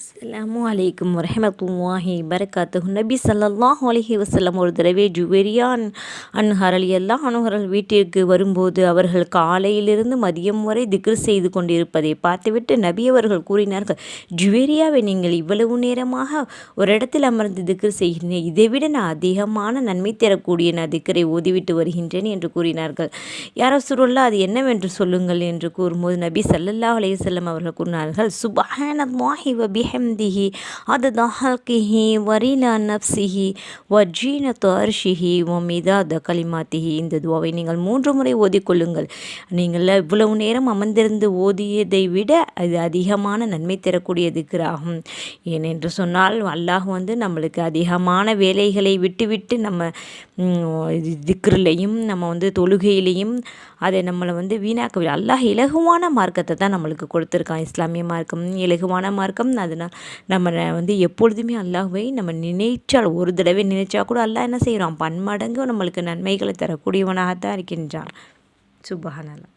அஸ்லாம் வலைக்கம் வரமத்துல்லாஹி பரக்காத்துஹு நபி சல்லாஹ் அலஹி வசல்லம் ஒரு தடவை ஜுவேரியான் அன்ஹர் அலி எல்லா அனுஹர்கள் வீட்டிற்கு வரும்போது அவர்கள் காலையிலிருந்து மதியம் வரை திக்ர் செய்து கொண்டிருப்பதை பார்த்துவிட்டு நபி அவர்கள் கூறினார்கள் ஜுவேரியாவை நீங்கள் இவ்வளவு நேரமாக ஒரு இடத்தில் அமர்ந்து திக்ர் செய்கிறேன் இதைவிட நான் அதிகமான நன்மை தரக்கூடிய நான் திக்கரை ஓதிவிட்டு வருகின்றேன் என்று கூறினார்கள். யாரோ சுருல்லா அது என்னவென்று சொல்லுங்கள் என்று கூறும்போது நபி சல்லல்லாஹ் அலைஹி செல்லம் அவர்கள் கூறினார்கள் சுபஹானல்லாஹி வபி பிஹம்திஹி அதத ஹல்கிஹி வரிலா நப்சிஹி வஜீனத்து அர்ஷிஹி ஒமிதாத கலிமாத்திஹி இந்த துவாவை நீங்கள் மூன்று முறை ஓதிக்கொள்ளுங்கள். நீங்கள் இவ்வளவு நேரம் அமர்ந்திருந்து ஓதியதை விட அது அதிகமான நன்மை தரக்கூடிய திக்ராகும். ஏனென்று சொன்னால் அல்லாஹ் வந்து நம்மளுக்கு அதிகமான வேலைகளை விட்டுவிட்டு நம்ம திக்ரிலையும் நம்ம வந்து தொழுகையிலையும் அதை நம்மளை வந்து வீணாக்கவில்லை. அல்லாஹ் இலகுவான மார்க்கத்தை தான் நம்மளுக்கு கொடுத்துருக்கான். இஸ்லாமிய மார்க்கம் இலகுவான மார்க்கம். அது அதனால் நம்ம வந்து எப்பொழுதுமே அல்லாஹுவை நம்ம நினைச்சால் ஒரு தடவை நினைச்சா கூட அல்லாஹ் என்ன செய்கிறான் பன்மடங்கு நம்மளுக்கு நன்மைகளை தரக்கூடியவனாகத்தான் இருக்கின்றான். சுபஹானல்லா